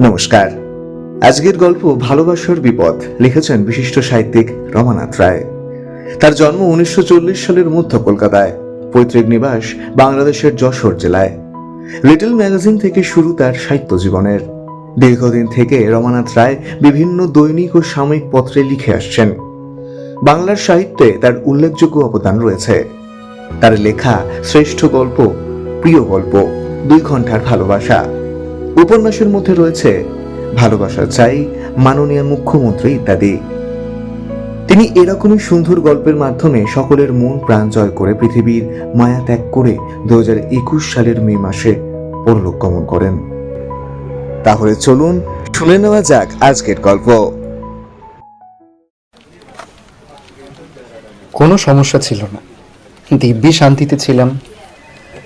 নমস্কার। আজকের গল্প ভালোবাসার বিপদ লিখেছেন বিশিষ্ট সাহিত্যিক রমানাথ রায়। তার জন্ম উনিশশো চল্লিশ সালের মধ্য কলকাতায়, পৈতৃক নিবাস বাংলাদেশের যশোর জেলায়। লিটল ম্যাগাজিন থেকে শুরু তার সাহিত্য জীবনের। দীর্ঘদিন থেকে রমানাথ রায় বিভিন্ন দৈনিক ও সাময়িক পত্রে লিখে আসছেন। বাংলার সাহিত্যে তার উল্লেখযোগ্য অবদান রয়েছে। তার লেখা শ্রেষ্ঠ গল্প, প্রিয় গল্প, দুই ঘণ্টার ভালোবাসা। উপন্যাসের মধ্যে রয়েছে, ভালোবাসা চাই, মাননীয় মুখ্যমন্ত্রী ইত্যাদি। তিনি এরকমই সুন্দর গল্পের মাধ্যমে সকলের মন প্রাণ জয় করে পৃথিবীর মায়া ত্যাগ করে দু সালের মে মাসে পরলোক গমন করেন। তাহলে চলুন শুনে নেওয়া যাক আজকের গল্প। কোনো সমস্যা ছিল না। দিব্যি শান্তিতে ছিলাম।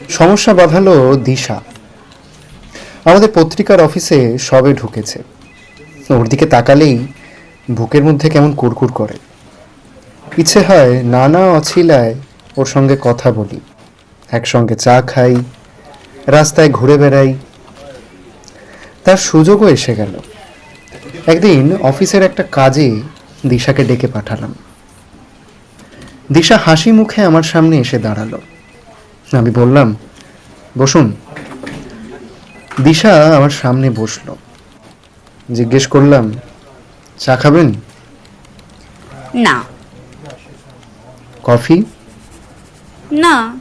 সমস্যা বাঁধালো দিশা। আমাদের পত্রিকার অফিসে সবে ঢুকেছে। ওর দিকে তাকালেই বুকের মধ্যে কেমন কুরকুর করে। ইচ্ছে হয় নানা অছিলায় ওর সঙ্গে কথা বলি। একসঙ্গে চা খাই, রাস্তায় ঘুরে বেড়াই। তার সুযোগও এসে গেল। একদিন অফিসের একটা কাজে দিশাকে ডেকে পাঠালাম। দিশা হাসি মুখে আমার সামনে এসে দাঁড়াল। আমি বললাম, বসুন। দিশা আমার সামনে বসল। জিজ্ঞেস করলাম চা খাবেন? না। কফি? না।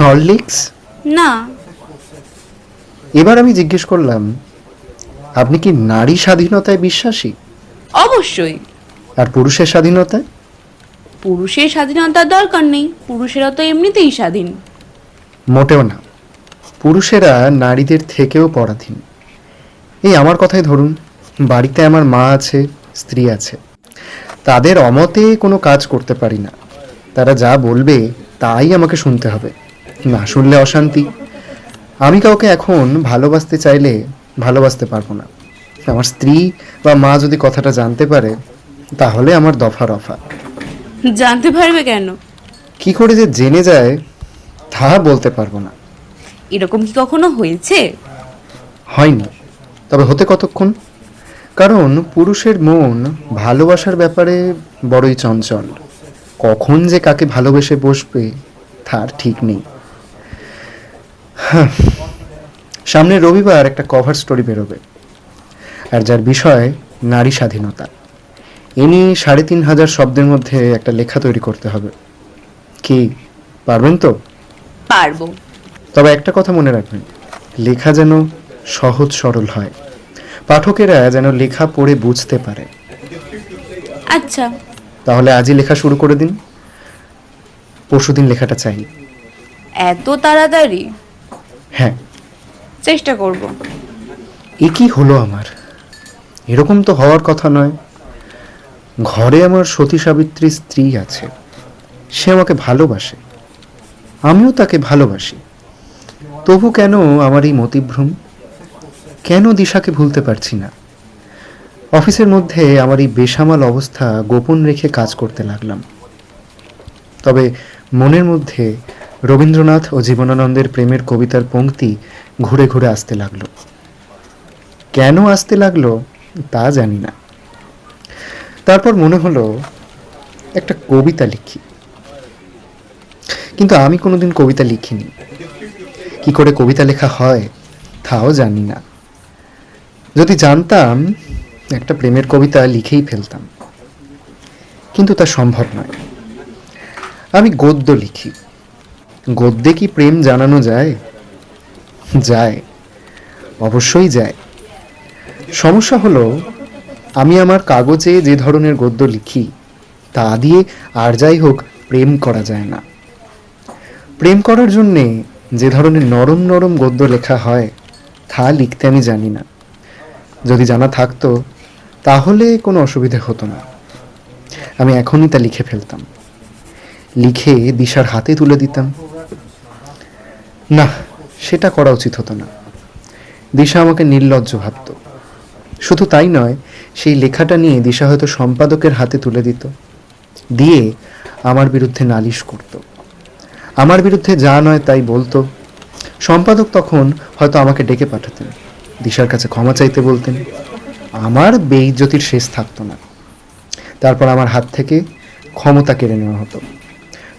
হরলিক্স না। এবার আমি জিজ্ঞেস করলাম আপনি কি নারী স্বাধীনতায় বিশ্বাসী? অবশ্যই। আর পুরুষের স্বাধীনতায়? পুরুষের স্বাধীনতার দরকার নেই পুরুষেরা তো এমনিতেই স্বাধীন। মোটেও না। পুরুষেরা নারীদের থেকেও পরাধীন। এই আমার কথাই ধরুন বাড়িতে আমার মা আছে স্ত্রী আছে। তাদের অমতে কোনো কাজ করতে পারি না। তারা যা বলবে তাই আমাকে শুনতে হবে না শুনলে অশান্তি। আমি কাউকে এখন ভালোবাসতে চাইলে ভালোবাসতে পারব না। আমার স্ত্রী বা মা যদি কথাটা জানতে পারে তাহলে আমার দফা রফা। জানতে পারবে কেন? কি করে যে জেনে যায় তা বলতে পারব না। এরকম কি কখনো হয়েছে? হয়নি। তবে হতে কতক্ষণ? কারণ পুরুষের মন ভালোবাসার ব্যাপারে বড়ই চঞ্চল। কখন যে কাকে ভালোবেসে বসবে তার ঠিক নেই। সামনে রবিবার একটা কভার স্টোরি বেরোবে। আর যার বিষয় নারী স্বাধীনতা। এ নিয়ে সাড়ে তিন হাজার শব্দের মধ্যে একটা লেখা তৈরি করতে হবে। কি পারবেন তো? পারব। তবে একটা কথা মনে রাখবেন লেখা যেন সহজ সরল হয়। পাঠকেরা যেন লেখা পড়ে বুঝতে পারে। আচ্ছা। তাহলে আজই লেখা শুরু করে দিন। পরশুদিন লেখাটা চাই। এত তাড়াতাড়ি? হ্যাঁ। চেষ্টা করব। এ কি হলো আমার? এরকম তো হওয়ার কথা নয়। ঘরে আমার সতী সাবিত্রী স্ত্রী আছে। সে আমাকে ভালোবাসে। আমিও তাকে ভালোবাসি। তবু কেন আমার এই মতিভ্রম? কেন দিশাকে ভুলতে পারছি না? অফিসের মধ্যে আমার এই বেসামাল অবস্থা গোপন রেখে কাজ করতে লাগলাম। তবে মনের মধ্যে রবীন্দ্রনাথ ও জীবনানন্দের প্রেমের কবিতার পংক্তি ঘুরে ঘুরে আসতে লাগল। কেন আসতে লাগল তা জানি না। তারপর মনে হলো একটা কবিতা লিখি। কিন্তু আমি কোনোদিন কবিতা লিখিনি। কি করে কবিতা লেখা হয়, তাও জানি না। যদি জানতাম, একটা প্রেমের কবিতা লিখেই ফেলতাম। কিন্তু তা সম্ভব নয়। আমি গদ্য লিখি। গদ্যে কি প্রেম জানানো যায়? যায়। অবশ্যই যায়। সমস্যা হলো, আমি আমার কাগজে যে ধরনের গদ্য লিখি, তা দিয়ে আর যাই হোক প্রেম করা যায় না। প্রেম করার জন্যে যে ধরনের নরম নরম গদ্য লেখা হয়, তা লিখতে আমি জানি না। যদি জানা থাকতো, তাহলে কোনো অসুবিধে হতো না। আমি এখনই তা লিখে ফেলতাম। লিখে দিশার হাতে তুলে দিতাম। না, সেটা করা উচিত হতো না। দিশা আমাকে নির্লজ্জ ভাবত। শুধু তাই নয়, সেই লেখাটা নিয়ে দিশা হয়তো সম্পাদকের হাতে তুলে দিত। দিয়ে আমার বিরুদ্ধে নালিশ করত। আমার বিরুদ্ধে যা নয় তাই বলতো। সম্পাদক তখন হয়তো আমাকে ডেকে পাঠাতেন। দিশার কাছে ক্ষমা চাইতে বলতেন। আমার বেইজ্জতির শেষ থাকতো না। তারপর আমার হাত থেকে ক্ষমতা কেড়ে নেওয়া হতো।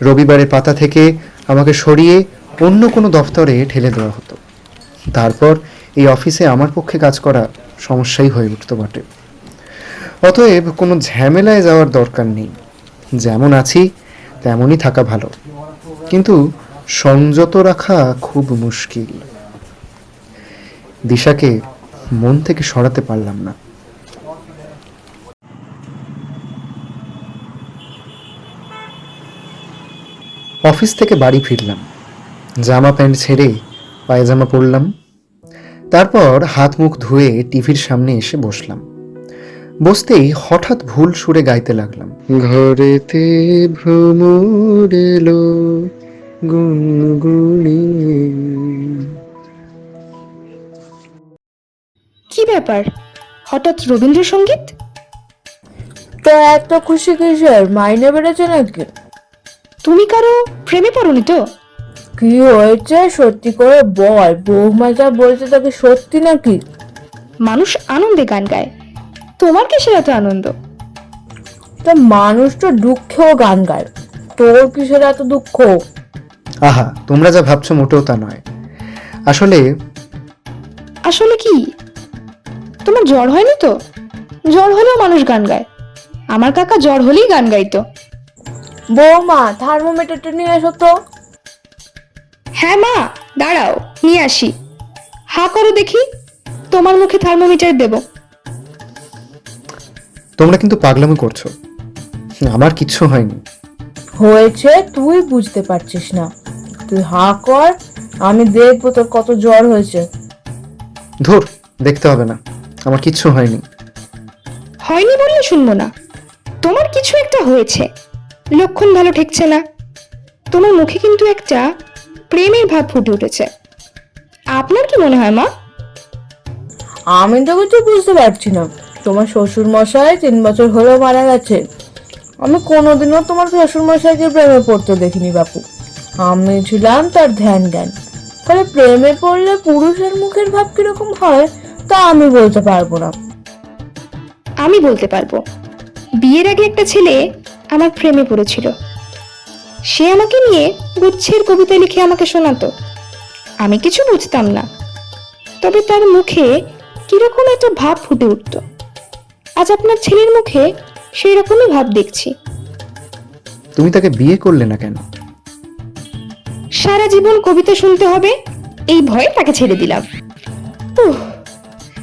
রবিবারের পাতা থেকে আমাকে সরিয়ে অন্য কোনো দফতরে ঠেলে দেওয়া হতো। তারপর এই অফিসে আমার পক্ষে কাজ করা সমস্যাই হয়ে উঠতো বটে। অতএব কোনো ঝামেলায় যাওয়ার দরকার নেই। যেমন আছি, তেমনই থাকা ভালো। কিন্তু সংযত রাখা খুব মুশকিল। দিশাকে মন থেকে সরাতে পারলাম না। অফিস থেকে বাড়ি ফিরলাম। জামা প্যান্ট ছেড়ে পায়জামা পরলাম। তারপর হাত মুখ ধুয়ে টিভির সামনে এসে বসলাম। বসতেই হঠাৎ ভুল সুরে গাইতে লাগলাম। ঘরেতে ভ্রমর এলো গুনগুনি। কি ব্যাপার? হঠাৎ রবীন্দ্রসঙ্গীত? তো এত খুশি কিসের? মাইনে বেড়েছে নাকি? তুমি কারও প্রেমে পড়নি তো? কি হয়েছে? সত্যি করে বল। বৌমা যা বলছে তাকে সত্যি নাকি? মানুষ আনন্দে গান গায়। তোমার কিসের এত আনন্দ? তা মানুষ তো দুঃখেও গান গায়। তোর কিসের এত দুঃখ? আহা তোমরা যা ভাবছ মোটেও তা নয়। আসলে আসলে কি? তোমার জ্বর হয়নি তো? জ্বর হলেও মানুষ গান গায়। আমার কাকা জ্বর হলেই গান গাইতো। বৌমা থার্মোমিটারটা নিয়ে এসো তো। হ্যাঁ মা দাঁড়াও নিয়ে আসি। হা করো দেখি তোমার মুখে থার্মোমিটার দেব। তোমরা কিন্তু পাগলামি করছ। আমার কিচ্ছু হয়নি। হয়েছে তুই বুঝতে পারছিস না। তুই হা কর আমি দেখব তোর কত জ্বর হয়েছে। ধুর দেখতে হবে না। আমার কিচ্ছু হয়নি। হয়নি বললে শুনব না। তোমার কিছু একটা হয়েছে। লক্ষণ ভালো ঠেকছে না। তোমার মুখে কিন্তু একটা প্রেমের ভাব ফুটে উঠেছে। আপনার কি মনে হয় মা? আমি তো কিছু বুঝতে পারছি না। তোমার শ্বশুর মশাই তিন বছর হলেও মারা গেছে। আমি কোনোদিনও তোমার শ্বশুর মশাইকে প্রেমে পড়তে দেখিনি বাপু। আমি ছিলাম তার ধ্যান জ্ঞান ফলে প্রেমে পড়লে পুরুষের মুখের ভাব কীরকম হয়, তা আমি বলতে পারব না। আমি বলতে পারব। বিয়ের আগে একটা ছেলে আমার প্রেমে পড়েছিল। সে আমাকে নিয়ে গুচ্ছের কবিতা লিখে আমাকে শোনাতো। আমি কিছু বুঝতাম না। তবে তার মুখে কীরকম একটা ভাব ফুটে উঠত। আজ আপনার ছেলের মুখে সেই রকমই ভাব দেখছি। তুমি তাকে বিয়ে করলে না কেন? সারা জীবন কবিতা শুনতে হবে এই ভয়ে তাকে ছেড়ে দিলাম। উহ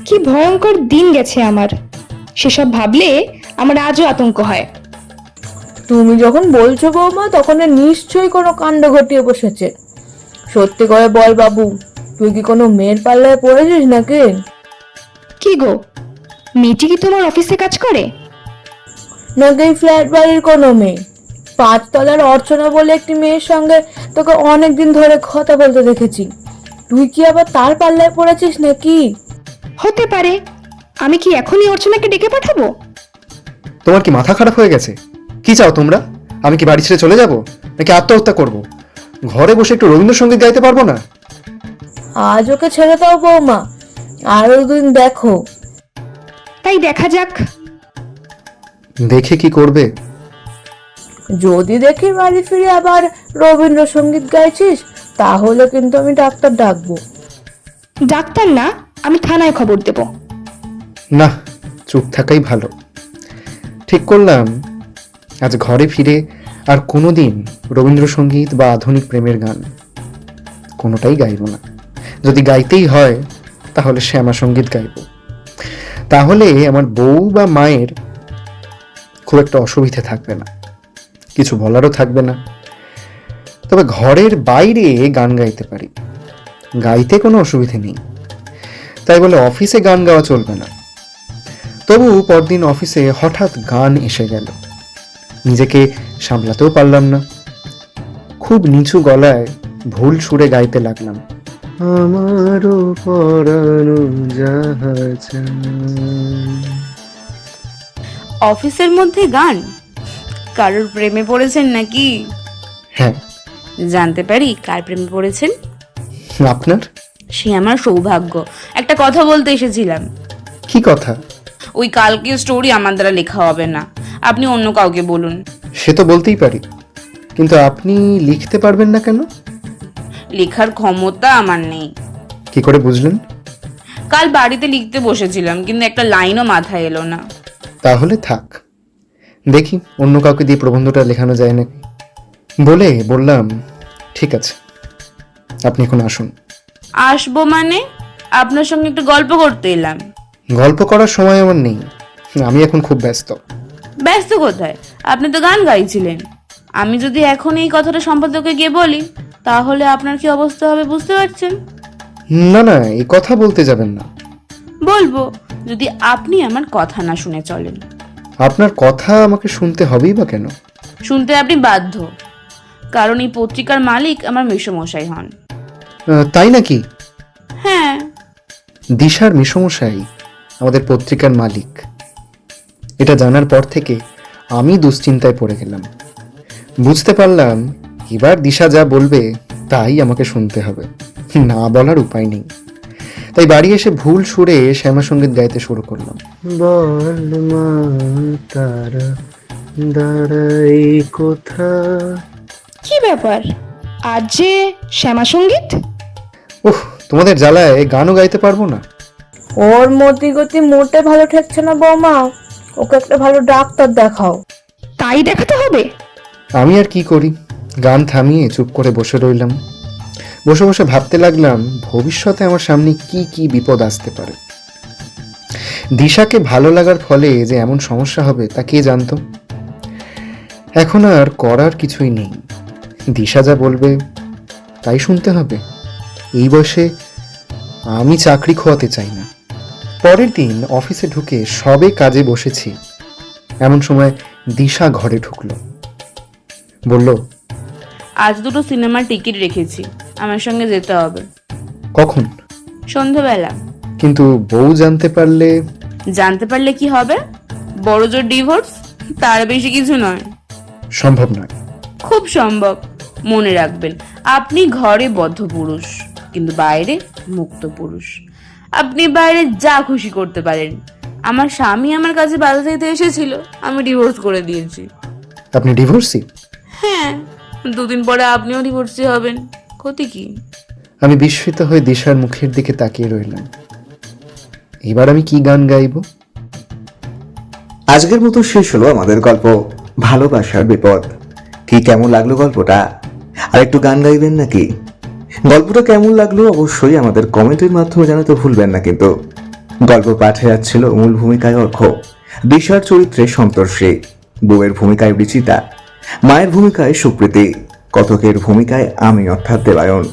কি ভয়ঙ্কর দিন গেছে আমার। সেসব ভাবলে আমার আজও আতঙ্ক হয়। তুমি যখন বলছো বৌমা তখন এ নিশ্চয়ই কোনো কাণ্ড ঘটিয়ে বসেছে। সত্যি করে বল বাবু তুই কি কোনো মেয়ের পাল্লায় পড়েছিস নাকি? কি গো? মেয়েটি কি তোমার অফিসে কাজ করে? নাকি ফ্ল্যাট বাড়ির কোনো মেয়ে। পাঁচতলার অর্চনা বলে একটি মেয়ের সঙ্গে তোকে অনেকদিন ধরে কথা বলতে দেখেছি। তুই কি আবার তার পাল্লায় পড়েছিস নাকি? হতে পারে। আমি কি এখনই অর্চনাকে ডেকে পাঠাবো? তোমার কি মাথা খারাপ হয়ে গেছে? কি চাও তোমরা? আমি কি বাড়ি ছেড়ে চলে যাব? নাকি আত্মহত্যা করব? ঘরে বসে একটু রবীন্দ্রসঙ্গীত গাইতে পারব না? আজ ওকে ছেড়ে দাও বৌমা। আরও দিন দেখো। তাই দেখা যাক। দেখে কি করবে? যদি দেখি বাড়ি ফিরে আবার রবীন্দ্রসঙ্গীত গাইছিস তাহলে কিন্তু আমি ডাক্তার ডাকবো। ডাক্তার না আমি থানায় খবর দেব। না চুপ থাকাই ভালো। ঠিক করলাম আজ ঘরে ফিরে আর কোনোদিন রবীন্দ্রসঙ্গীত বা আধুনিক প্রেমের গান কোনোটাই গাইব না। যদি গাইতেই হয় তাহলে শ্যামা সংগীত গাইব। তাহলে আমার বউ বা মায়ের খুব একটা অসুবিধে থাকবে না। কিছু বলারও থাকবে না। তবে ঘরের বাইরে গান গাইতে পারি। গাইতে কোনো অসুবিধে নেই। তাই বলে অফিসে গান গাওয়া চলবে না। তবু পরদিন অফিসে হঠাৎ গান এসে গেল। নিজেকে সামলাতেও পারলাম না। খুব নিচু গলায় ভুল সুরে গাইতে লাগলাম। আমারও পরানো জাহাজ। অফিসের মধ্যে গান? কারোর প্রেমে পড়েছেন নাকি? হ্যাঁ। জানতে পারি কার প্রেমে পড়েছেন? আপনার? সে আমার সৌভাগ্য। একটা কথা বলতে এসেছিলাম। কি কথা? ওই কালকে স্টোরি আমার দ্বারা লেখা হবে না। আপনি অন্য কাউকে বলুন। সে তো বলতেই পারি। কিন্তু আপনি লিখতে পারবেন না কেন? লেখার ক্ষমতা আমার নেই। কি করে বুঝলেন? কাল বাড়িতে লিখতে বসেছিলাম কিন্তু একটা লাইনও মাথায় এলো না। তাহলে থাক। দেখি অন্য কাউকে দিয়ে প্রবন্ধটা লেখানো যায় নাকি? বলে বললাম ঠিক আছে আপনি এখন আসুন। আসব মানে? আপনার সঙ্গে একটু গল্প করতে এলাম। গল্প করার সময় আমার নেই। আমি এখন খুব ব্যস্ত। ব্যস্ত কোথায়? আপনি তো গান গাইছিলেন। আমি যদি এখন এই কথাটা সম্পাদককে গিয়ে বলি তাহলে আপনার কি অবস্থা হবে বুঝতে পারছেন? না না এই কথা বলতে যাবেন না। বলব যদি আপনি আমার কথা না শুনে চলেন। আপনার কথা আমাকে শুনতে হবেই বা কেন? শুনতে আপনি বাধ্য। কারণ এই পত্রিকার মালিক আমার মেসমশাই হন। আহ, তাই নাকি? হ্যাঁ। দিশার মিশমশাই আমাদের পত্রিকার মালিক। এটা জানার পর থেকে আমি দুশ্চিন্তায় পড়ে গেলাম। বুঝতে পারলাম এবার দিশা যা বলবে তাই আমাকে শুনতে হবে। না বলার উপায় নেই। তাই বাড়ি এসে ভুল সুরে শ্যামা সংগীত গাইতে শুরু করলাম। বল মা তারা দাঁড়াই কোথা? কি ব্যাপার? আজ যে শ্যামা সংগীত উহ তোমাদের জ্বালায় গানও গাইতে পারব না। ওর মতি গতি মোটে ভালো ঠেকছে না বৌমা। ওকে একটা ভালো ডাক্তার দেখাও। তাই দেখাতে হবে? আমি আর কি করি? গান থামিয়ে চুপ করে বসে রইলাম। বসে বসে ভাবতে লাগলাম, ভবিষ্যতে আমার সামনে কি কি বিপদ আসতে পারে। দিশাকে ভালো লাগার ফলে যে এমন সমস্যা হবে তা কে জানতো? এখন আর করার কিছুই নেই। দিশা যা বলবে, তাই শুনতে হবে। এই বয়সে আমি চাকরি খোয়াতে চাই না। পরের দিন অফিসে ঢুকে সবে কাজে বসেছি। এমন সময় দিশা ঘরে ঢুকলো। বলল আজ দুটো সিনেমার টিকিট রেখেছি। আমার সঙ্গে যেতে হবে। কখন? সন্ধেবেলা। কিন্তু বউ জানতে পারলে? জানতে পারলে কি হবে? বড় জোর ডিভোর্স তার বেশি কিছু নয়। সম্ভব নয়। খুব সম্ভব। মনে রাখবেন আপনি ঘরে বদ্ধ পুরুষ কিন্তু বাইরে মুক্ত পুরুষ। আপনি বাইরে যা খুশি করতে পারেন। আমার স্বামী আমার কাছে বাধা চাইতে এসেছিল আমি ডিভোর্স করে দিয়েছি। আপনি ডিভোর্সি হ্যাঁ। দুদিন পরে আপনিও ডিভোর্সি হবেন। ক্ষতি কি? আমি বিস্মিত হয়ে দিশার মুখের দিকে তাকিয়ে রইলাম। এবার আমি কি গান গাইবো? আজকের মতো শেষ হলো আমাদের গল্প। ভালোবাসার বিপদ। কি কেমন লাগল গল্পটা? আর একটু গান গাইবেন নাকি? গল্পটা কেমন লাগল অবশ্যই আমাদের কমেন্টের মাধ্যমে জানাতে ভুলবেন না কিন্তু। গল্প পাঠে যাচ্ছিল মূল ভূমিকায় অর্ঘ দিশার চরিত্রে সন্তোষী বউয়ের ভূমিকায় বিচিতা মায়ের ভূমিকায় সুপ্রীতি, কথকের ভূমিকায় আমি, অর্থাৎ দেবায়ন।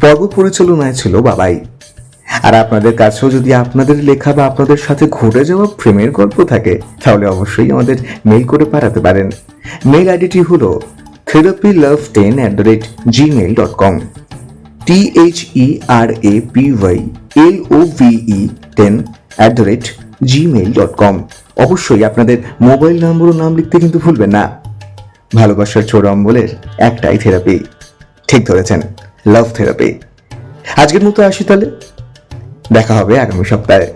পর্ব পরিচালনায় ছিল বাবাই। আর আপনাদের কাছেও যদি আপনাদের লেখা বা আপনাদের সাথে ঘটে যাওয়া প্রেমের গল্প থাকে, তাহলে অবশ্যই আমাদের মেল করে পাঠাতে পারেন। মেল আইডিটি হল therapy love ten at the rate Gmail dot com T H E R A P Y L O V E ten at the rate Gmail dot com অবশ্যই আপনাদের মোবাইল নম্বর ও নাম লিখতে কিন্তু ভুলবেন না। ভালোবাসার চোরম বলে একটাই থেরাপি ঠিক ধরেছেন লাভ থেরাপি আজকের মতো আসি তাহলে। দেখা হবে আগামী সপ্তাহে।